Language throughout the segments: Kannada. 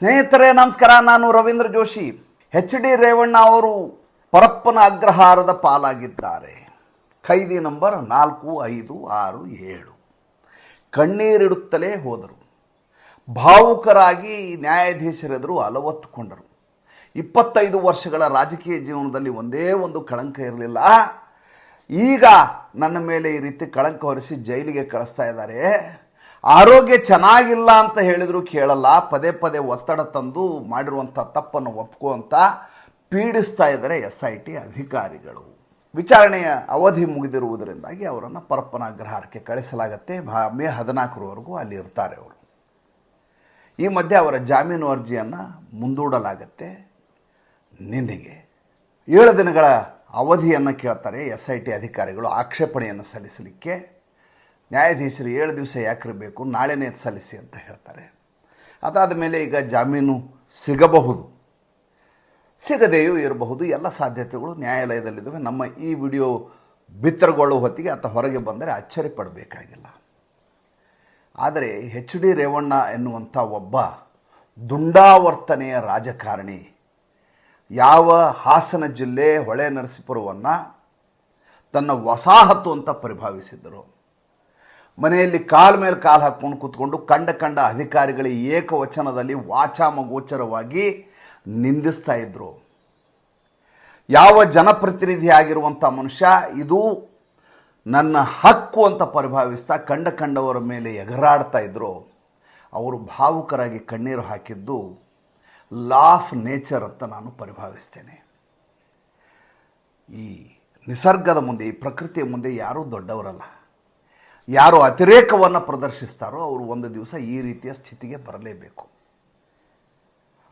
ಸ್ನೇಹಿತರೆ, ನಮಸ್ಕಾರ. ನಾನು ರವೀಂದ್ರ ಜೋಶಿ. ಎಚ್ ಡಿ ರೇವಣ್ಣ ಅವರು ಪರಪ್ಪನ ಅಗ್ರಹಾರದ ಪಾಲಾಗಿದ್ದಾರೆ. ಖೈದಿ ನಂಬರ್ ನಾಲ್ಕು, ಐದು, ಆರು, ಏಳು. ಕಣ್ಣೀರಿಡುತ್ತಲೇ ಹೋದರು. ಭಾವುಕರಾಗಿ ನ್ಯಾಯಾಧೀಶರೆದುರು ಅಲವತ್ತುಕೊಂಡರು. ಇಪ್ಪತ್ತೈದು ವರ್ಷಗಳ ರಾಜಕೀಯ ಜೀವನದಲ್ಲಿ ಒಂದೇ ಒಂದು ಕಳಂಕ ಇರಲಿಲ್ಲ. ಈಗ ನನ್ನ ಮೇಲೆ ಈ ರೀತಿ ಕಳಂಕ ಹೊರಿಸಿ ಜೈಲಿಗೆ ಕಳಿಸ್ತಾ ಇದ್ದಾರೆ. ಆರೋಗ್ಯ ಚೆನ್ನಾಗಿಲ್ಲ ಅಂತ ಹೇಳಿದರೂ ಕೇಳಲ್ಲ, ಪದೇ ಪದೇ ಒತ್ತಡ ತಂದು ಮಾಡಿರುವಂಥ ತಪ್ಪನ್ನು ಒಪ್ಕೋಂತ ಪೀಡಿಸ್ತಾ ಇದ್ದಾರೆ ಎಸ್ ಐ ಟಿ ಅಧಿಕಾರಿಗಳು. ವಿಚಾರಣೆಯ ಅವಧಿ ಮುಗಿದಿರುವುದರಿಂದಾಗಿ ಅವರನ್ನು ಪರಪ್ಪನ ಗ್ರಹಕ್ಕೆ ಕಳಿಸಲಾಗತ್ತೆ. ಮೇ ಹದಿನಾಲ್ಕರವರೆಗೂ ಅಲ್ಲಿ ಇರ್ತಾರೆ ಅವರು. ಈ ಮಧ್ಯೆ ಅವರ ಜಾಮೀನು ಅರ್ಜಿಯನ್ನು ಮುಂದೂಡಲಾಗತ್ತೆ. ನಿನ್ನೆಗೆ ಏಳು ದಿನಗಳ ಅವಧಿಯನ್ನು ಕೇಳ್ತಾರೆ ಎಸ್ ಐ ಟಿ ಅಧಿಕಾರಿಗಳು. ಆಕ್ಷೇಪಣೆಯನ್ನು ಸಲ್ಲಿಸಲಿಕ್ಕೆ ನ್ಯಾಯಾಧೀಶರು ಏಳು ದಿವಸ ಯಾಕಿರಬೇಕು ನಾಳೆನೇ ಸಲ್ಲಿಸಿ ಅಂತ ಹೇಳ್ತಾರೆ. ಅದಾದ ಮೇಲೆ ಈಗ ಜಾಮೀನು ಸಿಗಬಹುದು. ಸಿಗದೆಯೂ ಇರಬಹುದು, ಎಲ್ಲ ಸಾಧ್ಯತೆಗಳು ನ್ಯಾಯಾಲಯದಲ್ಲಿದ್ದಾವೆ. ನಮ್ಮ ಈ ವಿಡಿಯೋ ಬಿತ್ತರಗೊಳ್ಳುವ ಹೊತ್ತಿಗೆ ಆತ ಹೊರಗೆ ಬಂದರೆ ಅಚ್ಚರಿ ಪಡಬೇಕಾಗಿಲ್ಲ. ಆದರೆ ಎಚ್ ಡಿ ರೇವಣ್ಣ ಎನ್ನುವಂಥ ಒಬ್ಬ ದುಂಡಾವರ್ತನೆಯ ರಾಜಕಾರಣಿ, ಯಾವ ಹಾಸನ ಜಿಲ್ಲೆ ಹೊಳೆ ನರಸೀಪುರವನ್ನು ತನ್ನ ವಸಾಹತು ಅಂತ ಪರಿಭಾವಿಸಿದ್ದರು. ಮನೆಯಲ್ಲಿ ಕಾಲ ಮೇಲೆ ಕಾಲು ಹಾಕ್ಕೊಂಡು ಕೂತ್ಕೊಂಡು ಕಂಡ ಕಂಡ ಅಧಿಕಾರಿಗಳ ಏಕವಚನದಲ್ಲಿ ವಾಚಾಮಗೋಚರವಾಗಿ ನಿಂದಿಸ್ತಾ ಇದ್ರು. ಯಾವ ಜನಪ್ರತಿನಿಧಿ ಆಗಿರುವಂಥ ಮನುಷ್ಯ, ಇದು ನನ್ನ ಹಕ್ಕು ಅಂತ ಪರಿಭಾವಿಸ್ತಾ ಕಂಡ ಕಂಡವರ ಮೇಲೆ ಎಗರಾಡ್ತಾ ಇದ್ರು. ಅವರು ಭಾವುಕರಾಗಿ ಕಣ್ಣೀರು ಹಾಕಿದ್ದು ಲಾಫ್ ನೇಚರ್ ಅಂತ ನಾನು ಪರಿಭಾವಿಸ್ತೇನೆ. ಈ ನಿಸರ್ಗದ ಮುಂದೆ, ಈ ಪ್ರಕೃತಿಯ ಮುಂದೆ ಯಾರೂ ದೊಡ್ಡವರಲ್ಲ. ಯಾರು ಅತಿರೇಕವನ್ನು ಪ್ರದರ್ಶಿಸ್ತಾರೋ ಅವರು ಒಂದು ದಿವಸ ಈ ರೀತಿಯ ಸ್ಥಿತಿಗೆ ಬರಲೇಬೇಕು.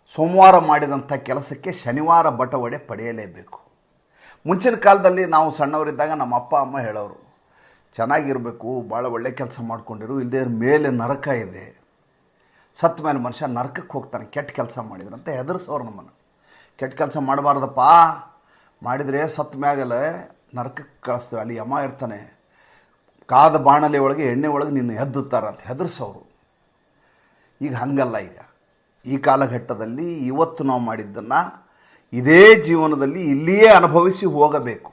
ಸೋಮವಾರ ಮಾಡಿದಂಥ ಕೆಲಸಕ್ಕೆ ಶನಿವಾರ ಬಟವಡೆ ಪಡೆಯಲೇಬೇಕು. ಮುಂಚಿನ ಕಾಲದಲ್ಲಿ ನಾವು ಸಣ್ಣವರಿದ್ದಾಗ ನಮ್ಮ ಅಪ್ಪ, ಅಮ್ಮ ಹೇಳೋರು, ಚೆನ್ನಾಗಿರಬೇಕು, ಭಾಳ ಒಳ್ಳೆ ಕೆಲಸ ಮಾಡ್ಕೊಂಡಿರು ಇಲ್ಲದೇ ಮೇಲೆ ನರಕ ಇದೆ. ಸತ್ತ ಮೇಲೆ ಮನುಷ್ಯ ನರಕಕ್ಕೆ ಹೋಗ್ತಾನೆ, ಕೆಟ್ಟ ಕೆಲಸ ಮಾಡಿದ್ರಂತ, ಹೆದರ್ಸೋರು ನಮ್ಮನ್ನು. ಕೆಟ್ಟ ಕೆಲಸ ಮಾಡಬಾರ್ದಪ್ಪ, ಮಾಡಿದರೆ ಸತ್ತ ಮ್ಯಾಗಲೇ ನರಕಕ್ಕೆ ಕಳಿಸ್ತೇವೆ, ಅಲ್ಲಿ ಯಮ ಇರ್ತಾನೆ. ಕಾದ ಬಾಣಲೆ ಒಳಗೆ, ಎಣ್ಣೆ ಒಳಗೆ ನಿನ್ನ ಅಂತ ಹೆದರ್ಸೋರು. ಈಗ ಹಂಗಲ್ಲ ಈಗ. ಈ ಕಾಲಘಟ್ಟದಲ್ಲಿ ಇವತ್ತು ನಾವು ಮಾಡಿದ್ದನ್ನು ಇದೇ ಜೀವನದಲ್ಲಿ ಇಲ್ಲಿಯೇ ಅನುಭವಿಸಿ ಹೋಗಬೇಕು.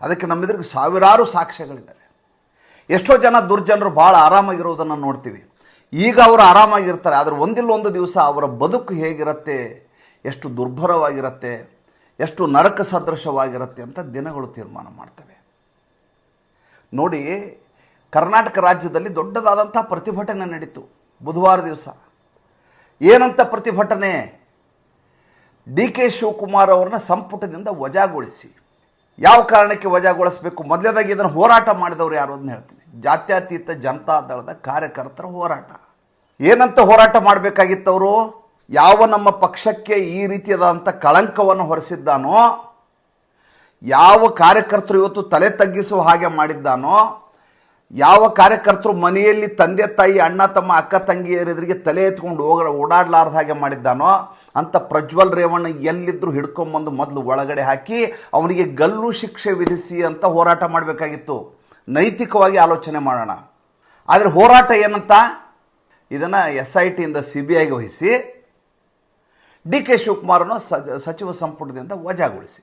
ಅದಕ್ಕೆ ನಮ್ಮೆದುರಿಗೆ ಸಾವಿರಾರು ಸಾಕ್ಷ್ಯಗಳಿದ್ದಾರೆ. ಎಷ್ಟೋ ಜನ ದುರ್ಜನರು ಭಾಳ ಆರಾಮಾಗಿರೋದನ್ನು ನೋಡ್ತೀವಿ. ಈಗ ಅವರು ಆರಾಮಾಗಿರ್ತಾರೆ, ಆದರೆ ಒಂದಿಲ್ಲ ಒಂದು ದಿವಸ ಅವರ ಬದುಕು ಹೇಗಿರುತ್ತೆ, ಎಷ್ಟು ದುರ್ಭರವಾಗಿರುತ್ತೆ, ಎಷ್ಟು ನರಕ ಸದೃಶವಾಗಿರುತ್ತೆ ಅಂತ ದಿನಗಳು ತೀರ್ಮಾನ ಮಾಡ್ತವೆ. ನೋಡಿ ಕರ್ನಾಟಕ ರಾಜ್ಯದಲ್ಲಿ ದೊಡ್ಡದಾದಂಥ ಪ್ರತಿಭಟನೆ ನಡೀತು ಬುಧವಾರ ದಿವಸ. ಏನಂತ ಪ್ರತಿಭಟನೆ? ಡಿ ಕೆ ಶಿವಕುಮಾರ್ ಅವ್ರನ್ನ ಸಂಪುಟದಿಂದ ವಜಾಗೊಳಿಸಿ. ಯಾವ ಕಾರಣಕ್ಕೆ ವಜಾಗೊಳಿಸಬೇಕು? ಮೊದಲೇದಾಗಿ ಇದನ್ನು ಹೋರಾಟ ಮಾಡಿದವರು ಯಾರು ಅಂತ ಹೇಳ್ತೀನಿ. ಜಾತ್ಯತೀತ ಜನತಾ ದಳದ ಕಾರ್ಯಕರ್ತರ ಹೋರಾಟ. ಏನಂತ ಹೋರಾಟ ಮಾಡಬೇಕಾಗಿತ್ತವರು? ಯಾವ ನಮ್ಮ ಪಕ್ಷಕ್ಕೆ ಈ ರೀತಿಯಾದಂಥ ಕಳಂಕವನ್ನು ಹೊರಿಸಿದ್ದಾನೋ, ಯಾವ ಕಾರ್ಯಕರ್ತರು ಇವತ್ತು ತಲೆ ತಗ್ಗಿಸುವ ಹಾಗೆ ಮಾಡಿದ್ದಾನೋ ಯಾವ ಕಾರ್ಯಕರ್ತರು ಮನೆಯಲ್ಲಿ ತಂದೆ, ತಾಯಿ, ಅಣ್ಣ, ತಮ್ಮ, ಅಕ್ಕ ತಂಗಿಯರಿಗೆ ತಲೆ ಎತ್ಕೊಂಡು ಹೋಗ ಓಡಾಡ್ಲಾರ್ದ ಹಾಗೆ ಮಾಡಿದ್ದಾನೋ ಅಂತ ಪ್ರಜ್ವಲ್ ರೇವಣ್ಣ ಎಲ್ಲಿದ್ದರೂ ಹಿಡ್ಕೊಂಬಂದು ಮೊದಲು ಒಳಗಡೆ ಹಾಕಿ ಅವನಿಗೆ ಗಲ್ಲು ಶಿಕ್ಷೆ ವಿಧಿಸಿ ಅಂತ ಹೋರಾಟ ಮಾಡಬೇಕಾಗಿತ್ತು. ನೈತಿಕವಾಗಿ ಆಲೋಚನೆ ಮಾಡೋಣ. ಆದರೆ ಹೋರಾಟ ಏನಂತ? ಇದನ್ನು ಎಸ್ ಐ ಟಿಯಿಂದ ಸಿ ಬಿ ಐಗೆ ವಹಿಸಿ, ಡಿ ಕೆ ಶಿವಕುಮಾರನ್ನು ಸಚಿವ ಸಂಪುಟದಿಂದ ವಜಾಗೊಳಿಸಿ.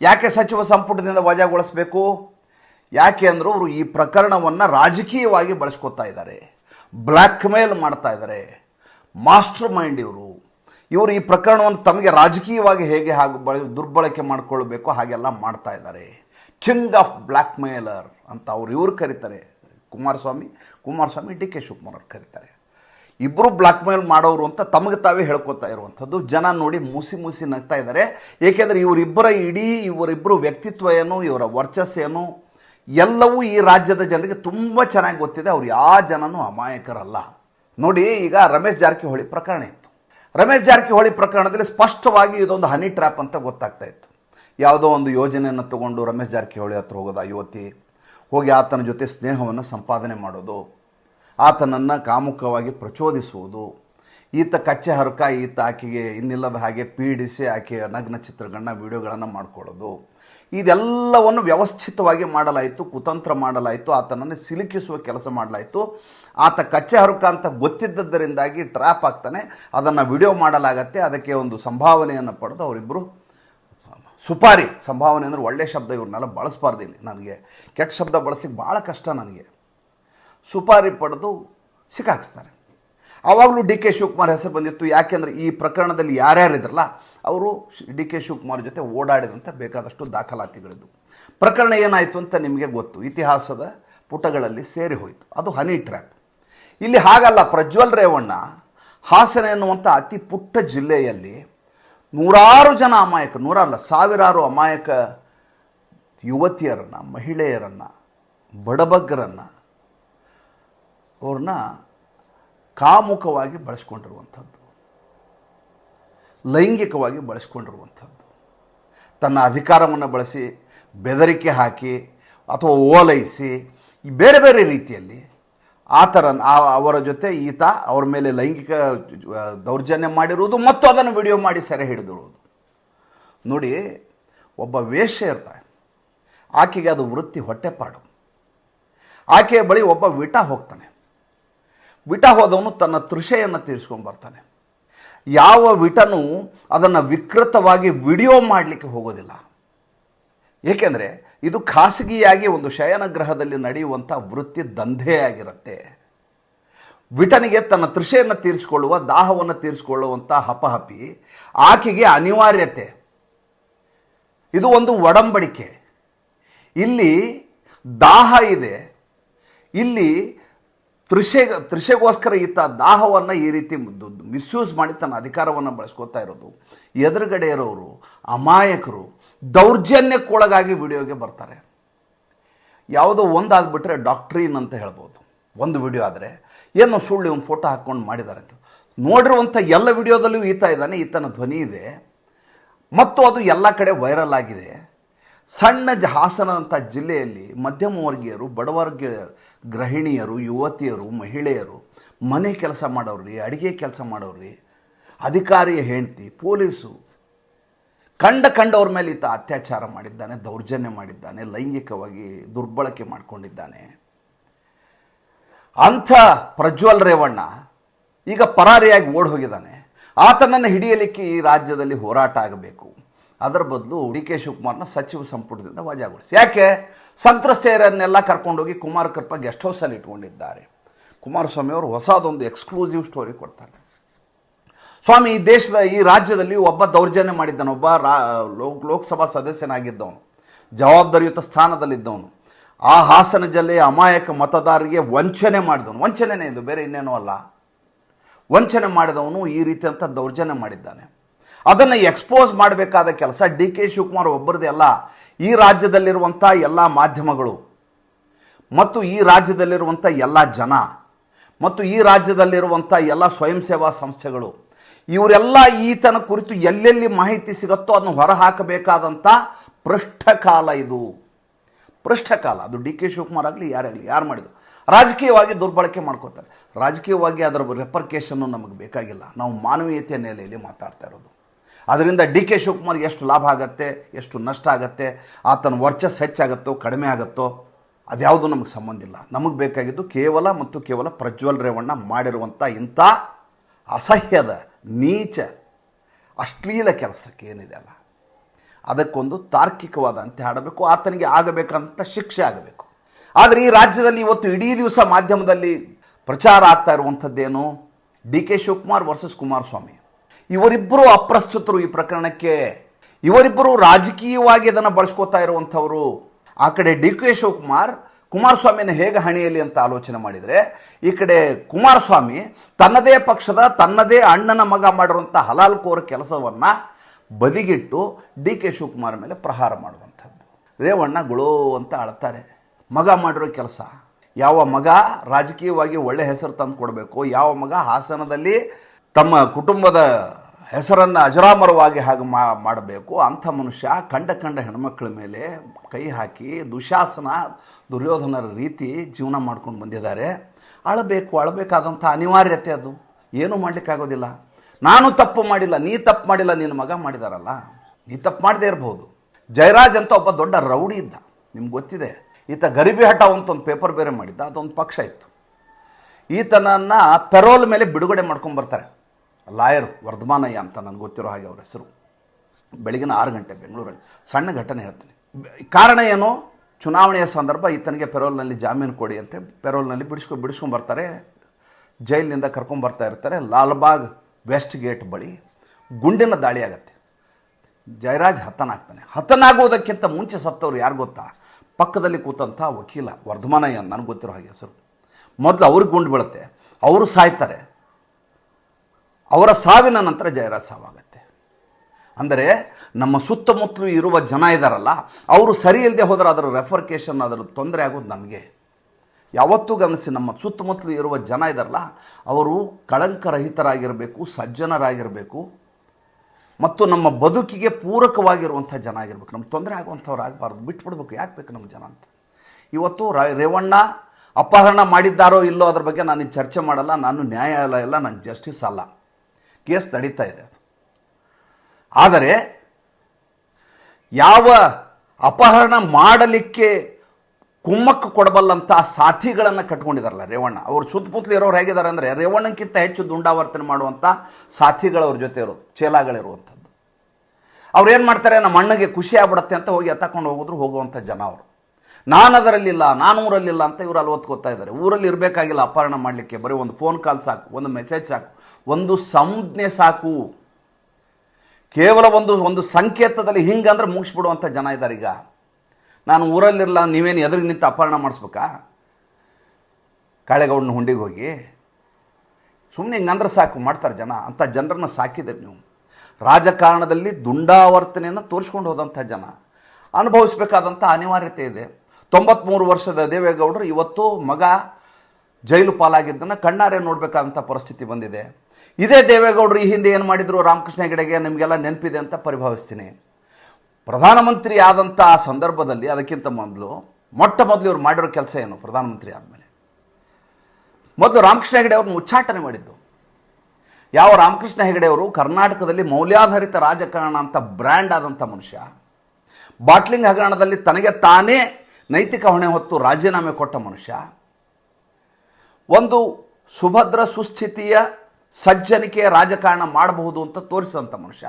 ಯಾಕೆ ಸಚಿವ ಸಂಪುಟದಿಂದ ವಜಾಗೊಳಿಸಬೇಕು? ಯಾಕೆ ಅಂದರೂ ಅವರು ಈ ಪ್ರಕರಣವನ್ನು ರಾಜಕೀಯವಾಗಿ ಬಳಸ್ಕೊತಾ ಇದ್ದಾರೆ. ಬ್ಲ್ಯಾಕ್ ಮೇಲ್ ಮಾಡ್ತಾ ಇದ್ದಾರೆ. ಮಾಸ್ಟರ್ ಮೈಂಡ್ ಇವರು. ಇವರು ಈ ಪ್ರಕರಣವನ್ನು ತಮಗೆ ರಾಜಕೀಯವಾಗಿ ಹೇಗೆ ಹಾಗೆ ಬಳ ದುರ್ಬಳಕೆ ಮಾಡಿಕೊಳ್ಬೇಕು ಹಾಗೆಲ್ಲ ಮಾಡ್ತಾ ಇದ್ದಾರೆ. ಕಿಂಗ್ ಆಫ್ ಬ್ಲ್ಯಾಕ್ ಮೇಲರ್ ಅಂತ ಅವರು ಇವರು ಕರೀತಾರೆ. ಕುಮಾರಸ್ವಾಮಿ ಕುಮಾರಸ್ವಾಮಿ ಡಿ ಕೆ ಶಿವಕುಮಾರ್ ಅವ್ರು ಕರೀತಾರೆ. ಇಬ್ಬರು ಬ್ಲ್ಯಾಕ್ ಮೇಲ್ ಮಾಡೋರು ಅಂತ ತಮಗೆ ತಾವೇ ಹೇಳ್ಕೊತಾ ಇರುವಂಥದ್ದು. ಜನ ನೋಡಿ ಮೂಸಿ ಮೂಸಿ ನಗ್ತಾ ಇದ್ದಾರೆ. ಏಕೆಂದರೆ ಇವರಿಬ್ಬರ ಇಡೀ ಇವರಿಬ್ಬರು ವ್ಯಕ್ತಿತ್ವ ಏನು, ಇವರ ವರ್ಚಸ್ಸೇನು ಎಲ್ಲವೂ ಈ ರಾಜ್ಯದ ಜನರಿಗೆ ತುಂಬ ಚೆನ್ನಾಗಿ ಗೊತ್ತಿದೆ. ಅವ್ರು ಯಾವ ಜನನೂ ಅಮಾಯಕರಲ್ಲ. ನೋಡಿ, ಈಗ ರಮೇಶ್ ಜಾರಕಿಹೊಳಿ ಪ್ರಕರಣ ಇತ್ತು. ರಮೇಶ್ ಜಾರಕಿಹೊಳಿ ಪ್ರಕರಣದಲ್ಲಿ ಸ್ಪಷ್ಟವಾಗಿ ಇದೊಂದು ಹನಿ ಟ್ರ್ಯಾಪ್ ಅಂತ ಗೊತ್ತಾಗ್ತಾ ಇತ್ತು. ಯಾವುದೋ ಒಂದು ಯೋಜನೆಯನ್ನು ತಗೊಂಡು ರಮೇಶ್ ಜಾರಕಿಹೊಳಿ ಹತ್ರ ಹೋಗೋದು ಯುವತಿ. ಹೋಗಿ ಆತನ ಜೊತೆ ಸ್ನೇಹವನ್ನು ಸಂಪಾದನೆ ಮಾಡೋದು. ಆತನನ್ನು ಕಾಮುಖವಾಗಿ ಪ್ರಚೋದಿಸುವುದು. ಈತ ಕಚ್ಚೆ ಹರಕ ಈತ ಆಕೆಗೆ ಇನ್ನಿಲ್ಲದ ಹಾಗೆ ಪೀಡಿಸಿ ಆಕೆಯ ನಗ್ನ ಚಿತ್ರಗಳನ್ನ, ವಿಡಿಯೋಗಳನ್ನು ಮಾಡ್ಕೊಳ್ಳೋದು. ಇದೆಲ್ಲವನ್ನು ವ್ಯವಸ್ಥಿತವಾಗಿ ಮಾಡಲಾಯಿತು, ಕುತಂತ್ರ ಮಾಡಲಾಯಿತು, ಆತನನ್ನು ಸಿಲುಕಿಸುವ ಕೆಲಸ ಮಾಡಲಾಯಿತು. ಆತ ಕಚ್ಚೆ ಹರುಕ ಅಂತ ಗೊತ್ತಿದ್ದದ್ದರಿಂದಾಗಿ ಟ್ರ್ಯಾಪ್ ಆಗ್ತಾನೆ. ಅದನ್ನು ವಿಡಿಯೋ ಮಾಡಲಾಗತ್ತೆ. ಅದಕ್ಕೆ ಒಂದು ಸಂಭಾವನೆಯನ್ನು ಪಡೆದು ಅವರಿಬ್ಬರು ಸುಪಾರಿ, ಸಂಭಾವನೆ ಅಂದರೆ ಒಳ್ಳೆಯ ಶಬ್ದ ಇವ್ರನ್ನೆಲ್ಲ ಬಳಸಬಾರ್ದು ಇಲ್ಲಿ. ನನಗೆ ಕೆಟ್ಟ ಶಬ್ದ ಬಳಸ್ಲಿಕ್ಕೆ ಭಾಳ ಕಷ್ಟ ನನಗೆ. ಸುಪಾರಿ ಪಡೆದು ಸಿಕ್ಕಾಕ್ಸ್ತಾರೆ ಆವಾಗಲೂ ಡಿ ಕೆ ಶಿವಕುಮಾರ್ ಹೆಸರು ಬಂದಿತ್ತು. ಯಾಕೆಂದರೆ ಈ ಪ್ರಕರಣದಲ್ಲಿ ಯಾರ್ಯಾರು ಇದ್ರಲ್ಲ, ಅವರು ಡಿ ಕೆ ಶಿವಕುಮಾರ್ ಜೊತೆ ಓಡಾಡಿದಂಥ ಬೇಕಾದಷ್ಟು ದಾಖಲಾತಿಗಳಿದ್ದು ಪ್ರಕರಣ ಏನಾಯಿತು ಅಂತ ನಿಮಗೆ ಗೊತ್ತು. ಇತಿಹಾಸದ ಪುಟಗಳಲ್ಲಿ ಸೇರಿ ಹೋಯಿತು. ಅದು ಹನಿ ಟ್ರ್ಯಾಪ್. ಇಲ್ಲಿ ಹಾಗಲ್ಲ, ಪ್ರಜ್ವಲ್ ರೇವಣ್ಣ ಹಾಸನ ಎನ್ನುವಂಥ ಅತಿ ಪುಟ್ಟ ಜಿಲ್ಲೆಯಲ್ಲಿ ನೂರಾರು ಜನ ಅಮಾಯಕ, ನೂರಲ್ಲ, ಸಾವಿರಾರು ಅಮಾಯಕ ಯುವತಿಯರನ್ನು, ಮಹಿಳೆಯರನ್ನು, ಬಡಬಗ್ಗರನ್ನು, ಅವ್ರನ್ನ ಕಾಮುಕವಾಗಿ ಬಳಸ್ಕೊಂಡಿರುವಂಥದ್ದು. ಲೈಂಗಿಕವಾಗಿ ಬಳಸ್ಕೊಂಡಿರುವಂಥದ್ದು. ತನ್ನ ಅಧಿಕಾರವನ್ನು ಬಳಸಿ, ಬೆದರಿಕೆ ಹಾಕಿ ಅಥವಾ ಓಲೈಸಿ ಬೇರೆ ಬೇರೆ ರೀತಿಯಲ್ಲಿ ಆ ಥರ ಅವರ ಜೊತೆ ಈತ ಅವ್ರ ಮೇಲೆ ಲೈಂಗಿಕ ದೌರ್ಜನ್ಯ ಮಾಡಿರುವುದು ಮತ್ತು ಅದನ್ನು ವಿಡಿಯೋ ಮಾಡಿ ಸೆರೆ ಹಿಡಿದಿರುವುದು. ನೋಡಿ, ಒಬ್ಬ ವೇಶ್ಯ ಇರ್ತಾಳೆ ಆಕೆಗೆ ಅದು ವೃತ್ತಿ ಹೊಟ್ಟೆಪಾಡು. ಆಕೆಯ ಬಳಿ ಒಬ್ಬ ವಿಟ ಹೋಗ್ತಾನೆ. ವಿಟ ಹೋದವನು ತನ್ನ ತೃಷೆಯನ್ನು ತೀರಿಸ್ಕೊಂಡು ಬರ್ತಾನೆ. ಯಾವ ವಿಟನು ಅದನ್ನು ವಿಕೃತವಾಗಿ ವಿಡಿಯೋ ಮಾಡಲಿಕ್ಕೆ ಹೋಗೋದಿಲ್ಲ. ಏಕೆಂದರೆ ಇದು ಖಾಸಗಿಯಾಗಿ ಒಂದು ಶಯನಗ್ರಹದಲ್ಲಿ ನಡೆಯುವಂಥ ವೃತ್ತಿ ದಂಧೆಯಾಗಿರುತ್ತೆ ವಿಟನಿಗೆ ತನ್ನ ತೃಷೆಯನ್ನು ತೀರಿಸಿಕೊಳ್ಳುವ, ದಾಹವನ್ನು ತೀರಿಸಿಕೊಳ್ಳುವಂಥ ಹಪಹಪಿ ಆಕೆಗೆ ಅನಿವಾರ್ಯತೆ. ಇದು ಒಂದು ಒಡಂಬಡಿಕೆ. ಇಲ್ಲಿ ದಾಹ ಇದೆ. ಇಲ್ಲಿ ತೃಷೆ ತೃಷೆಗೋಸ್ಕರ ಈತ ದಾಹವನ್ನು ಈ ರೀತಿ ಮಿಸ್ಯೂಸ್ ಮಾಡಿ ತನ್ನ ಅಧಿಕಾರವನ್ನು ಬಳಸ್ಕೊತಾ ಇರೋದು. ಎದುರುಗಡೆ ಇರೋರು ಅಮಾಯಕರು, ದೌರ್ಜನ್ಯಕ್ಕೊಳಗಾಗಿ ವಿಡಿಯೋಗೆ ಬರ್ತಾರೆ. ಯಾವುದೋ ಒಂದಾಗ್ಬಿಟ್ರೆ ಡಾಕ್ಟ್ರಿನ್ ಅಂತ ಹೇಳ್ಬೋದು. ಒಂದು ವಿಡಿಯೋ ಆದರೆ, ಏನು ಸುಳ್ಳು ಒಂದು ಫೋಟೋ ಹಾಕ್ಕೊಂಡು ಮಾಡಿದ್ದಾರೆ ಅಂತ. ನೋಡಿರುವಂಥ ಎಲ್ಲ ವಿಡಿಯೋದಲ್ಲೂ ಈತ ಇದ್ದಾನೆ, ಈತನ ಧ್ವನಿ ಇದೆ. ಮತ್ತು ಅದು ಎಲ್ಲ ಕಡೆ ವೈರಲ್ ಆಗಿದೆ. ಸಣ್ಣ ಜ ಅಂತ ಜಿಲ್ಲೆಯಲ್ಲಿ ಮಧ್ಯಮ ವರ್ಗೀಯರು ಬಡವರ್ಗ ಗೃಹಿಣಿಯರು, ಯುವತಿಯರು, ಮಹಿಳೆಯರು ಮನೆ ಕೆಲಸ ಮಾಡೋರ್ರಿ, ಅಡುಗೆ ಕೆಲಸ ಮಾಡೋರ್ರಿ ಅಧಿಕಾರಿಯ ಹೆಂಡ್ತಿ, ಪೊಲೀಸು ಕಂಡ ಕಂಡವ್ರ ಮೇಲೆ ಈತ ಅತ್ಯಾಚಾರ ಮಾಡಿದ್ದಾನೆ, ದೌರ್ಜನ್ಯ ಮಾಡಿದ್ದಾನೆ, ಲೈಂಗಿಕವಾಗಿ ದುರ್ಬಳಕೆ ಮಾಡಿಕೊಂಡಿದ್ದಾನೆ. ಅಂಥ ಪ್ರಜ್ವಲ್ ರೇವಣ್ಣ ಈಗ ಪರಾರಿಯಾಗಿ ಓಡ್ ಹೋಗಿದ್ದಾನೆ. ಆತನನ್ನು ಹಿಡಿಯಲಿಕ್ಕೆ ಈ ರಾಜ್ಯದಲ್ಲಿ ಹೋರಾಟ ಆಗಬೇಕು. ಅದರ ಬದಲು ಡಿ ಕೆ ಶಿವಕುಮಾರ್ನ ಸಚಿವ ಸಂಪುಟದಿಂದ ವಜಾಗೊಳಿಸಿ. ಯಾಕೆ? ಸಂತ್ರಸ್ತೆಯರನ್ನೆಲ್ಲ ಕರ್ಕೊಂಡೋಗಿ ಕುಮಾರ್ ಕೃಪ ಗೆಸ್ಟ್ ಹೌಸಲ್ಲಿ ಇಟ್ಕೊಂಡಿದ್ದಾರೆ. ಕುಮಾರಸ್ವಾಮಿ ಅವರು ಹೊಸದೊಂದು ಎಕ್ಸ್ಕ್ಲೂಸಿವ್ ಸ್ಟೋರಿ ಕೊಡ್ತಾರೆ. ಸ್ವಾಮಿ, ಈ ದೇಶದ, ಈ ರಾಜ್ಯದಲ್ಲಿ ಒಬ್ಬ ದೌರ್ಜನ್ಯ ಮಾಡಿದ್ದಾನೊಬ್ಬ ರಾ, ಲೋಕ್, ಲೋಕಸಭಾ ಸದಸ್ಯನಾಗಿದ್ದವನು, ಜವಾಬ್ದಾರಿಯುತ ಸ್ಥಾನದಲ್ಲಿದ್ದವನು, ಆ ಹಾಸನ ಜಿಲ್ಲೆಯ ಅಮಾಯಕ ಮತದಾರರಿಗೆ ವಂಚನೆ ಮಾಡಿದವನು. ವಂಚನೆನೇ ಇದು, ಬೇರೆ ಇನ್ನೇನೂ ಅಲ್ಲ. ವಂಚನೆ ಮಾಡಿದವನು ಈ ರೀತಿಯಂಥ ದೌರ್ಜನ್ಯ ಮಾಡಿದ್ದಾನೆ. ಅದನ್ನು ಎಕ್ಸ್ಪೋಸ್ ಮಾಡಬೇಕಾದ ಕೆಲಸ ಡಿ ಕೆ ಶಿವಕುಮಾರ್ ಒಬ್ಬರದೇ ಅಲ್ಲ, ಈ ರಾಜ್ಯದಲ್ಲಿರುವಂಥ ಎಲ್ಲ ಮಾಧ್ಯಮಗಳು ಮತ್ತು ಈ ರಾಜ್ಯದಲ್ಲಿರುವಂಥ ಎಲ್ಲ ಜನ ಮತ್ತು ಈ ರಾಜ್ಯದಲ್ಲಿರುವಂಥ ಎಲ್ಲ ಸ್ವಯಂ ಸೇವಾ ಸಂಸ್ಥೆಗಳು, ಇವರೆಲ್ಲ ಈತನ ಕುರಿತು ಎಲ್ಲೆಲ್ಲಿ ಮಾಹಿತಿ ಸಿಗುತ್ತೋ ಅದನ್ನು ಹೊರಹಾಕಬೇಕಾದಂಥ ಪೃಷ್ಠಕಾಲ ಇದು. ಪೃಷ್ಠಕಾಲ, ಅದು ಡಿ ಕೆ ಶಿವಕುಮಾರ್ ಆಗಲಿ ಯಾರಾಗಲಿ ಯಾರು ಮಾಡಿದ್ರು. ರಾಜಕೀಯವಾಗಿ ದುರ್ಬಳಕೆ ಮಾಡ್ಕೋತಾರೆ. ರಾಜಕೀಯವಾಗಿ ಅದರ ರೆಪರ್ಕೇಷನ್ನು ನಮಗೆ ಬೇಕಾಗಿಲ್ಲ. ನಾವು ಮಾನವೀಯತೆಯ ನೆಲೆಯಲ್ಲಿ ಮಾತಾಡ್ತಾ ಇರೋದು. ಅದರಿಂದ ಡಿ ಕೆ ಶಿವಕುಮಾರ್ ಎಷ್ಟು ಲಾಭ ಆಗತ್ತೆ, ಎಷ್ಟು ನಷ್ಟ ಆಗತ್ತೆ, ಆತನ ವರ್ಚಸ್ ಹೆಚ್ಚಾಗತ್ತೋ, ಕಡಿಮೆ ಆಗತ್ತೋ, ಅದ್ಯಾವುದು ನಮಗೆ ಸಂಬಂಧ ಇಲ್ಲ. ನಮಗೆ ಬೇಕಾಗಿದ್ದು ಕೇವಲ ಮತ್ತು ಕೇವಲ ಪ್ರಜ್ವಲ್ ರೇವಣ್ಣ ಮಾಡಿರುವಂಥ ಇಂಥ ಅಸಹ್ಯದ, ನೀಚ, ಅಶ್ಲೀಲ ಕೆಲಸಕ್ಕೆ ಏನಿದೆ ಅಲ್ಲ? ಅದಕ್ಕೊಂದು ತಾರ್ಕಿಕವಾದ ಅಂತ ಆಡಬೇಕು ಆತನಿಗೆ ಆಗಬೇಕಂತ ಶಿಕ್ಷೆ ಆಗಬೇಕು. ಆದರೆ ಈ ರಾಜ್ಯದಲ್ಲಿ ಇವತ್ತು ಇಡೀ ದಿವಸ ಮಾಧ್ಯಮದಲ್ಲಿ ಪ್ರಚಾರ ಆಗ್ತಾ ಇರುವಂಥದ್ದೇನು? D K Shivakumar versus Kumaraswamy. ಇವರಿಬ್ಬರು ಅಪ್ರಸ್ತುತರು ಈ ಪ್ರಕರಣಕ್ಕೆ. ಇವರಿಬ್ಬರು ರಾಜಕೀಯವಾಗಿ ಅದನ್ನು ಬಳಸ್ಕೋತಾ ಇರುವಂಥವರು. ಆ ಕಡೆ ಡಿ ಕೆ ಶಿವಕುಮಾರ್ ಕುಮಾರಸ್ವಾಮಿನ ಹೇಗೆ ಹಣಿಯಲಿ ಅಂತ ಆಲೋಚನೆ ಮಾಡಿದರೆ, ಈ ಕಡೆ ಕುಮಾರಸ್ವಾಮಿ ತನ್ನದೇ ಪಕ್ಷದ, ತನ್ನದೇ ಅಣ್ಣನ ಮಗ ಮಾಡಿರುವಂಥ ಹಲಾಲ್ ಕೋರ್ ಕೆಲಸವನ್ನು ಬದಿಗಿಟ್ಟು ಡಿ ಕೆ ಶಿವಕುಮಾರ್ ಮೇಲೆ ಪ್ರಹಾರ ಮಾಡುವಂಥದ್ದು. ರೇವಣ್ಣ ಗುಳೋ ಅಂತ ಅಳ್ತಾರೆ ಮಗ ಮಾಡಿರೋ ಕೆಲಸ. ಯಾವ ಮಗ ರಾಜಕೀಯವಾಗಿ ಒಳ್ಳೆ ಹೆಸರು ತಂದು ಕೊಡಬೇಕು? ಯಾವ ಮಗ ಹಾಸನದಲ್ಲಿ ತಮ್ಮ ಕುಟುಂಬದ ಹೆಸರನ್ನು ಅಜರಾಮರವಾಗಿ ಹಾಗೆ ಮಾಡಬೇಕು. ಅಂಥ ಮನುಷ್ಯ ಕಂಡ ಕಂಡ ಹೆಣ್ಮಕ್ಳ ಮೇಲೆ ಕೈ ಹಾಕಿ ದುಶಾಸನ, ದುರ್ಯೋಧನರ ರೀತಿ ಜೀವನ ಮಾಡ್ಕೊಂಡು ಬಂದಿದ್ದಾರೆ. ಅಳಬೇಕು, ಅಳಬೇಕಾದಂಥ ಅನಿವಾರ್ಯತೆ ಅದು. ಏನೂ ಮಾಡಲಿಕ್ಕಾಗೋದಿಲ್ಲ. ನಾನು ತಪ್ಪು ಮಾಡಿಲ್ಲ, ನೀ ತಪ್ಪು ಮಾಡಿಲ್ಲ, ನಿನ್ನ ಮಗ ಮಾಡಿದಾರಲ್ಲ. ನೀ ತಪ್ಪು ಮಾಡದೇ ಇರಬಹುದು ಜಯರಾಜ್ ಅಂತ ಒಬ್ಬ ದೊಡ್ಡ ರೌಡಿ ಇದ್ದ. ನಿಮ್ಗೆ ಗೊತ್ತಿದೆ. ಈತ ಗರಿಬಿ ಹಠ ಅಂತ ಒಂದು ಪೇಪರ್ ಬೇರೆ ಮಾಡಿದ್ದ. ಅದೊಂದು ಪಕ್ಷ ಇತ್ತು. ಈತನನ್ನು ಪೆರೋಲ್ ಮೇಲೆ ಬಿಡುಗಡೆ ಮಾಡ್ಕೊಂಡು ಬರ್ತಾರೆ. ಲಾಯರು ವರ್ಧಮಾನಯ್ಯ ಅಂತ ನನಗೆ ಗೊತ್ತಿರೋ ಹಾಗೆ ಅವ್ರ ಹೆಸರು. ಬೆಳಗಿನ ಆರು ಗಂಟೆ ಬೆಂಗಳೂರಲ್ಲಿ. ಸಣ್ಣ ಘಟನೆ ಹೇಳ್ತೀನಿ. ಕಾರಣ ಏನು? ಚುನಾವಣೆಯ ಸಂದರ್ಭ ಈತನಿಗೆ ಪೆರೋಲ್ನಲ್ಲಿ ಜಾಮೀನು ಕೊಡಿ ಅಂತ ಪೆರೋಲ್ನಲ್ಲಿ ಬಿಡಿಸ್ಕೊ, ಬಿಡಿಸ್ಕೊಂಡು ಬರ್ತಾರೆ. ಜೈಲಿನಿಂದ ಕರ್ಕೊಂಡು ಬರ್ತಾ ಇರ್ತಾರೆ. ಲಾಲ್ಬಾಗ್ ವೆಸ್ಟ್ ಗೇಟ್ ಬಳಿ ಗುಂಡಿನ ದಾಳಿ ಆಗತ್ತೆ. ಜಯರಾಜ್ ಹತನಾಗ್ತಾನೆ. ಹತನಾಗುವುದಕ್ಕಿಂತ ಮುಂಚೆ ಸತ್ತವ್ರು ಯಾರು ಗೊತ್ತಾ? ಪಕ್ಕದಲ್ಲಿ ಕೂತಂಥ ವಕೀಲ ವರ್ಧಮಾನಯ್ಯ ನನಗೆ ಗೊತ್ತಿರೋ ಹಾಗೆ ಹೆಸರು. ಮೊದಲು ಅವ್ರಿಗೆ ಗುಂಡು ಬೀಳುತ್ತೆ. ಅವರು ಸಾಯ್ತಾರೆ. ಅವರ ಸಾವಿನ ನಂತರ ಜಯರಾಜ್ ಸಾವಾಗುತ್ತೆ. ಅಂದರೆ ನಮ್ಮ ಸುತ್ತಮುತ್ತಲು ಇರುವ ಜನ ಇದ್ದಾರಲ್ಲ ಅವರು ಸರಿ ಇಲ್ಲದೆ ಹೋದರೆ ಅದರ ರೆಫರ್ಕೇಶನ್ ಅದರ ತೊಂದರೆ ಆಗೋದು ನಮಗೆ. ಯಾವತ್ತೂ ಗಮನಿಸಿ, ನಮ್ಮ ಸುತ್ತಮುತ್ತಲು ಇರುವ ಜನ ಇದ್ದಾರಲ್ಲ ಅವರು ಕಳಂಕರಹಿತರಾಗಿರಬೇಕು ಸಜ್ಜನರಾಗಿರಬೇಕು, ಮತ್ತು ನಮ್ಮ ಬದುಕಿಗೆ ಪೂರಕವಾಗಿರುವಂಥ ಜನ ಆಗಿರ್ಬೇಕು. ನಮ್ಗೆ ತೊಂದರೆ ಆಗುವಂಥವ್ರು ಆಗಬಾರ್ದು, ಬಿಟ್ಬಿಡ್ಬೇಕು, ಯಾಕೆ ಬೇಕು ನಮ್ಮ ಜನ ಅಂತ. ಇವತ್ತು ರೇವಣ್ಣ ಅಪಹರಣ ಮಾಡಿದ್ದಾರೋ ಇಲ್ಲೋ ಅದ್ರ ಬಗ್ಗೆ ನಾನು ಚರ್ಚೆ ಮಾಡಲ್ಲ, ನಾನು ನ್ಯಾಯಾಲಯ ಎಲ್ಲ ನಾನು ಜಸ್ಟಿಸ್ ಅಲ್ಲ. ಕೇಸ್ ನಡೀತಾ ಇದೆ. ಆದರೆ ಯಾವ ಅಪಹರಣ ಮಾಡಲಿಕ್ಕೆ ಕುಮ್ಮಕ್ಕು ಕೊಡಬಲ್ಲಂಥ ಸಾಥಿಗಳನ್ನು ಕಟ್ಕೊಂಡಿದ್ದಾರಲ್ಲ ರೇವಣ್ಣ. ಅವ್ರ ಸುತ್ತಮುತ್ತಲು ಇರೋರು ಹೇಗಿದ್ದಾರೆ ಅಂದರೆ ರೇವಣ್ಣಕ್ಕಿಂತ ಹೆಚ್ಚು ದುಂಡಾವರ್ತನೆ ಮಾಡುವಂಥ ಸಾಥಿಗಳು ಅವ್ರ ಜೊತೆ ಇರೋದು, ಚೇಲಾಗಳಿರುವಂಥದ್ದು. ಅವ್ರು ಏನು ಮಾಡ್ತಾರೆ, ನಮ್ಮ ಅಣ್ಣಗೆ ಖುಷಿ ಆಗ್ಬಿಡುತ್ತೆ ಅಂತ ಹೋಗಿ ಎತ್ತಕೊಂಡು ಹೋಗಿದ್ರು ಹೋಗುವಂಥ ಜನ ಅವರು. ನಾನು ಅದರಲ್ಲಿಲ್ಲ ನಾನು ಊರಲ್ಲಿಲ್ಲ ಅಂತ ಇವರು ಅಲ್ಲಿ ಒತ್ಕೋತಾ ಇದ್ದಾರೆ. ಊರಲ್ಲಿ ಇರಬೇಕಾಗಿಲ್ಲ, ಅಪಹರಣ ಮಾಡಲಿಕ್ಕೆ. ಬರೀ ಒಂದು ಫೋನ್ ಕಾಲ್ ಸಾಕು, ಒಂದು ಮೆಸೇಜ್ ಸಾಕು, ಒಂದು ಸಂಜ್ಞೆ ಸಾಕು. ಕೇವಲ ಒಂದು ಒಂದು ಸಂಕೇತದಲ್ಲಿ ಹಿಂಗಂದ್ರೆ ಮುಗಿಸ್ಬಿಡುವಂಥ ಜನ ಇದ್ದಾರೆ ಈಗ. ನಾನು ಊರಲ್ಲಿರಲ್ಲ ನೀವೇನು ಎದುರಿಗೆ ನಿಂತು ಅಪಹರಣ ಮಾಡಿಸ್ಬೇಕಾ? ಕಾಳೆಗೌಡನ ಹುಂಡಿಗೆ ಹೋಗಿ ಸುಮ್ಮನೆ ಹಿಂಗಂದ್ರೆ ಸಾಕು, ಮಾಡ್ತಾರೆ ಜನ. ಅಂಥ ಜನರನ್ನ ಸಾಕಿದ್ದೀರಿ ನೀವು. ರಾಜಕಾರಣದಲ್ಲಿ ದುಂಡಾವರ್ತನೆಯನ್ನು ತೋರಿಸ್ಕೊಂಡು ಹೋದಂಥ ಜನ. ಅನುಭವಿಸಬೇಕಾದಂಥ ಅನಿವಾರ್ಯತೆ ಇದೆ. ತೊಂಬತ್ತ್ಮೂರು ವರ್ಷದ ದೇವೇಗೌಡರು ಇವತ್ತು ಮಗ ಜೈಲು ಪಾಲಾಗಿದ್ದನ್ನು ಕಣ್ಣಾರೆ ನೋಡಬೇಕಾದಂಥ ಪರಿಸ್ಥಿತಿ ಬಂದಿದೆ. ಇದೇ ದೇವೇಗೌಡರು ಈ ಹಿಂದೆ ಏನು ಮಾಡಿದ್ರು? ರಾಮಕೃಷ್ಣ ಹೆಗಡೆಗೆ ನಿಮಗೆಲ್ಲ ನೆನಪಿದೆ ಅಂತ ಪರಿಭಾವಿಸ್ತೀನಿ. ಪ್ರಧಾನಮಂತ್ರಿ ಆದಂಥ ಆ ಸಂದರ್ಭದಲ್ಲಿ ಅದಕ್ಕಿಂತ ಮೊದಲು, ಮೊಟ್ಟ ಮೊದಲು ಇವ್ರು ಮಾಡಿರೋ ಕೆಲಸ ಏನು? ಪ್ರಧಾನಮಂತ್ರಿ ಆದಮೇಲೆ. ಮೊದಲು ರಾಮಕೃಷ್ಣ ಹೆಗಡೆ ಅವ್ರನ್ನ ಉಚ್ಚಾಟನೆ ಮಾಡಿದ್ದು. ಯಾವ ರಾಮಕೃಷ್ಣ ಹೆಗಡೆ ಅವರು ಕರ್ನಾಟಕದಲ್ಲಿ ಮೌಲ್ಯಾಧಾರಿತ ರಾಜಕಾರಣ ಅಂತ ಬ್ರ್ಯಾಂಡ್ ಆದಂಥ ಮನುಷ್ಯ. ಬಾಟ್ಲಿಂಗ್ ಹಗರಣದಲ್ಲಿ ತನಗೆ ತಾನೇ ನೈತಿಕ ಹೊಣೆ ಹೊತ್ತು ರಾಜೀನಾಮೆ ಕೊಟ್ಟ ಮನುಷ್ಯ, ಒಂದು ಸುಭದ್ರ ಸುಸ್ಥಿತಿಯ ಸಜ್ಜನಿಕೆಯ ರಾಜಕಾರಣ ಮಾಡಬಹುದು ಅಂತ ತೋರಿಸಿದಂಥ ಮನುಷ್ಯ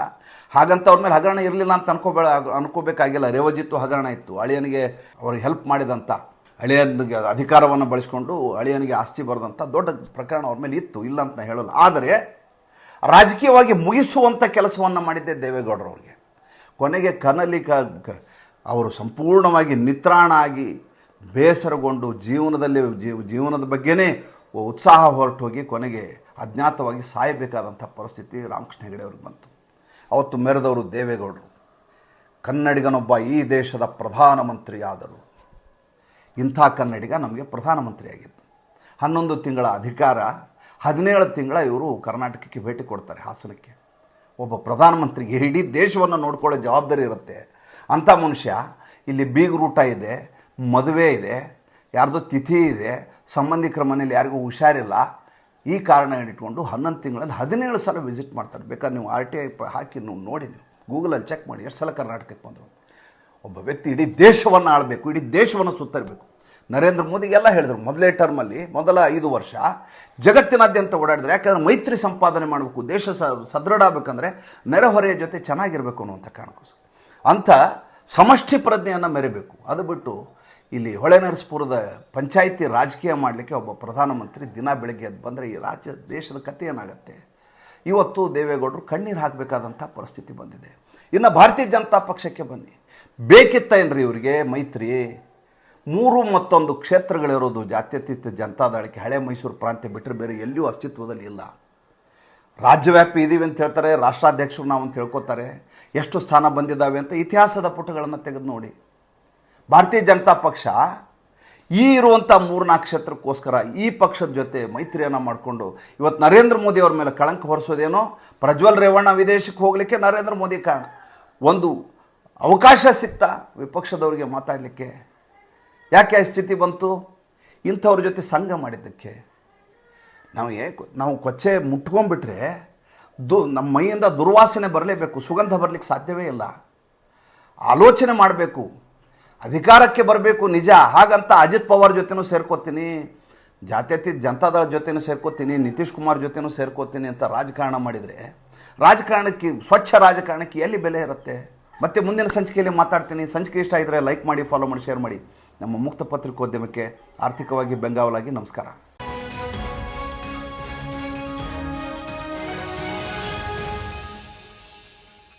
ಹಾಗಂತ ಅವ್ರ ಮೇಲೆ ಹಗರಣ ಇರಲಿಲ್ಲ ಅಂತ ಅನ್ಕೋಬೇಡ, ಅನ್ಕೋಬೇಕಾಗಿಲ್ಲ. ರೇವಜಿತ್ತು ಹಗರಣ ಇತ್ತು. ಅಳಿಯನಿಗೆ ಅವ್ರಿಗೆ ಹೆಲ್ಪ್ ಮಾಡಿದಂಥ ಅಳಿಯನಿಗೆ ಅಧಿಕಾರವನ್ನು ಬಳಸ್ಕೊಂಡು ಅಳಿಯನಿಗೆ ಆಸ್ತಿ ಬರೆದಂಥ ದೊಡ್ಡ ಪ್ರಕರಣ ಅವ್ರ ಮೇಲೆ ಇತ್ತು. ಇಲ್ಲ ಅಂತ ಹೇಳಲ್ಲ. ಆದರೆ ರಾಜಕೀಯವಾಗಿ ಮುಗಿಸುವಂಥ ಕೆಲಸವನ್ನು ಮಾಡಿದ್ದೆ ದೇವೇಗೌಡರವ್ರಿಗೆ. ಕೊನೆಗೆ ಕನಲಿ ಕ- ಅವರು ಸಂಪೂರ್ಣವಾಗಿ ನಿತ್ರಾಣ ಆಗಿ ಬೇಸರಗೊಂಡು ಜೀವನದಲ್ಲಿ ಜೀವ ಜೀವನದ ಬಗ್ಗೆನೇ ಉತ್ಸಾಹ ಹೊರಟೋಗಿ ಕೊನೆಗೆ ಅಜ್ಞಾತವಾಗಿ ಸಾಯಬೇಕಾದಂಥ ಪರಿಸ್ಥಿತಿ ರಾಮಕೃಷ್ಣ ಹೆಗಡೆ ಅವ್ರಿಗೆ ಬಂತು. ಅವತ್ತು ಮೆರೆದವರು ದೇವೇಗೌಡರು. ಕನ್ನಡಿಗನೊಬ್ಬ ಈ ದೇಶದ ಪ್ರಧಾನಮಂತ್ರಿಯಾದರು. ಇಂಥ ಕನ್ನಡಿಗ ನಮಗೆ ಪ್ರಧಾನಮಂತ್ರಿಯಾಗಿತ್ತು ಹನ್ನೊಂದು ತಿಂಗಳ ಅಧಿಕಾರ, ಹದಿನೇಳು ತಿಂಗಳ ಇವರು ಕರ್ನಾಟಕಕ್ಕೆ ಭೇಟಿ ಕೊಡ್ತಾರೆ ಹಾಸನಕ್ಕೆ. ಒಬ್ಬ ಪ್ರಧಾನಮಂತ್ರಿಗೆ ಇಡೀ ದೇಶವನ್ನು ನೋಡ್ಕೊಳ್ಳೋ ಜವಾಬ್ದಾರಿ ಇರುತ್ತೆ. ಅಂಥ ಮನುಷ್ಯ, ಇಲ್ಲಿ ಬೀಗರೂಟ ಇದೆ, ಮದುವೆ ಇದೆ, ಯಾರ್ದೋ ತಿಥಿ ಇದೆ, ಸಂಬಂಧಿಕರ ಮನೇಲಿ ಯಾರಿಗೂ ಹುಷಾರಿಲ್ಲ, ಈ ಕಾರಣ ಇಟ್ಕೊಂಡು ಹನ್ನೊಂದು ತಿಂಗಳಲ್ಲಿ ಹದಿನೇಳು ಸಲ ವಿಸಿಟ್ ಮಾಡ್ತಾರೆ. ಬೇಕಾದ್ರೆ ನೀವು ಆರ್ ಟಿ ಐ ಹಾಕಿ ನೀವು ನೋಡಿ ನೀವು. ಗೂಗಲಲ್ಲಿ ಚೆಕ್ ಮಾಡಿ, ಎಷ್ಟು ಸಲ ಕರ್ನಾಟಕಕ್ಕೆ ಬಂದರು. ಒಬ್ಬ ವ್ಯಕ್ತಿ ಇಡೀ ದೇಶವನ್ನು ಆಳಬೇಕು, ಇಡೀ ದೇಶವನ್ನು ಸುತ್ತರಬೇಕು. ನರೇಂದ್ರ ಮೋದಿಗೆಲ್ಲ ಹೇಳಿದರು, ಮೊದಲೇ ಟರ್ಮಲ್ಲಿ ಮೊದಲ ಐದು ವರ್ಷ, ಜಗತ್ತಿನಾದ್ಯಂತ ಓಡಾಡಿದ್ರು, ಯಾಕಂದ್ರೆ ಮೈತ್ರಿ ಸಂಪಾದನೆ ಮಾಡಬೇಕು, ದೇಶ ಸದೃಢ ಆಗಬೇಕಂದ್ರೆ ನೆರೆಹೊರೆಯ ಜೊತೆ ಚೆನ್ನಾಗಿರಬೇಕು ಅನ್ನುವಂಥ ಕಾರಣಕ್ಕೋಸ್ಕರ. ಅಂಥ ಸಮಷ್ಟಿ ಪ್ರಜ್ಞೆಯನ್ನು ಮೆರಿಬೇಕು. ಅದು ಬಿಟ್ಟು ಇಲ್ಲಿ ಹೊಳೆನರಸಪುರದ ಪಂಚಾಯಿತಿ ರಾಜಕೀಯ ಮಾಡಲಿಕ್ಕೆ ಒಬ್ಬ ಪ್ರಧಾನಮಂತ್ರಿ ದಿನ ಬೆಳಗ್ಗೆ ಅದು ಬಂದರೆ ಈ ರಾಜ್ಯ, ದೇಶದ ಕಥೆ ಏನಾಗುತ್ತೆ? ಇವತ್ತು ದೇವೇಗೌಡರು ಕಣ್ಣೀರು ಹಾಕಬೇಕಾದಂಥ ಪರಿಸ್ಥಿತಿ ಬಂದಿದೆ. ಇನ್ನು ಭಾರತೀಯ ಜನತಾ ಪಕ್ಷಕ್ಕೆ ಬನ್ನಿ. ಬೇಕಿತ್ತ ಏನ್ರಿ ಇವರಿಗೆ? ಮೈತ್ರಿ. ಮೂರು ಮತ್ತೊಂದು ಕ್ಷೇತ್ರಗಳಿರೋದು ಜಾತ್ಯತೀತ ಜನತಾದಳಕ್ಕೆ ಹಳೆ ಮೈಸೂರು ಪ್ರಾಂತ್ಯ ಬಿಟ್ಟರೆ ಬೇರೆ ಎಲ್ಲಿಯೂ ಅಸ್ತಿತ್ವದಲ್ಲಿ ಇಲ್ಲ. ರಾಜ್ಯವ್ಯಾಪಿ ಇದ್ದೀವಿ ಅಂತ ಹೇಳ್ತಾರೆ, ರಾಷ್ಟ್ರಾಧ್ಯಕ್ಷರು ನಾವು ಅಂತ ಹೇಳ್ಕೊತಾರೆ. ಎಷ್ಟು ಸ್ಥಾನ ಬಂದಿದ್ದಾವೆ ಅಂತ ಇತಿಹಾಸದ ಪುಟಗಳನ್ನು ತೆಗೆದು ನೋಡಿ. ಭಾರತೀಯ ಜನತಾ ಪಕ್ಷ ಈ ಇರುವಂಥ ಮೂರ್ನಾಲ್ಕು ಕ್ಷೇತ್ರಕ್ಕೋಸ್ಕರ ಈ ಪಕ್ಷದ ಜೊತೆ ಮೈತ್ರಿಯನ್ನು ಮಾಡಿಕೊಂಡು ಇವತ್ತು ನರೇಂದ್ರ ಮೋದಿ ಅವ್ರ ಮೇಲೆ ಕಳಂಕ ಹೊರಿಸೋದೇನೋ ಪ್ರಜ್ವಲ್ ರೇವಣ್ಣ ವಿದೇಶಕ್ಕೆ ಹೋಗಲಿಕ್ಕೆ ನರೇಂದ್ರ ಮೋದಿ ಕಾರಣ. ಒಂದು ಅವಕಾಶ ಸಿಗ್ತಾ ವಿಪಕ್ಷದವರಿಗೆ ಮಾತಾಡಲಿಕ್ಕೆ. ಯಾಕೆ ಆ ಸ್ಥಿತಿ ಬಂತು? ಇಂಥವ್ರ ಜೊತೆ ಸಂಘ ಮಾಡಿದ್ದಕ್ಕೆ. ನಾವು ಏ ನಾವು ಕೊಚ್ಚೆ ಮುಟ್ಕೊಂಡ್ಬಿಟ್ರೆ ದು, ನಮ್ಮ ಮೈಯಿಂದ ದುರ್ವಾಸನೆ ಬರಲೇಬೇಕು, ಸುಗಂಧ ಬರಲಿಕ್ಕೆ ಸಾಧ್ಯವೇ ಇಲ್ಲ. ಆಲೋಚನೆ ಮಾಡಬೇಕು, ಅಧಿಕಾರಕ್ಕೆ ಬರಬೇಕು, ನಿಜ. ಹಾಗಂತ ಅಜಿತ್ ಪವಾರ್ ಜೊತೆನೂ ಸೇರ್ಕೋತೀನಿ, ಜಾತ್ಯತೀತ ಜನತಾದಳ ಜೊತೆನೂ ಸೇರ್ಕೋತೀನಿ, ನಿತೀಶ್ ಕುಮಾರ್ ಜೊತೆನೂ ಸೇರ್ಕೋತೀನಿ ಅಂತ ರಾಜಕಾರಣ ಮಾಡಿದರೆ, ರಾಜಕಾರಣಕ್ಕೆ, ಸ್ವಚ್ಛ ರಾಜಕಾರಣಕ್ಕೆ ಎಲ್ಲಿ ಬೆಲೆ ಇರುತ್ತೆ? ಮತ್ತೆ ಮುಂದಿನ ಸಂಚಿಕೆಯಲ್ಲಿ ಮಾತಾಡ್ತೀನಿ. ಸಂಚಿಕೆ ಇಷ್ಟ ಇದ್ದರೆ ಲೈಕ್ ಮಾಡಿ ಫಾಲೋ ಮಾಡಿ ಶೇರ್ ಮಾಡಿ. ನಮ್ಮ ಮುಕ್ತ ಪತ್ರಿಕೋದ್ಯಮಕ್ಕೆ ಆರ್ಥಿಕವಾಗಿ ಬೆಂಗಾವಲಾಗಿ ನಮಸ್ಕಾರ.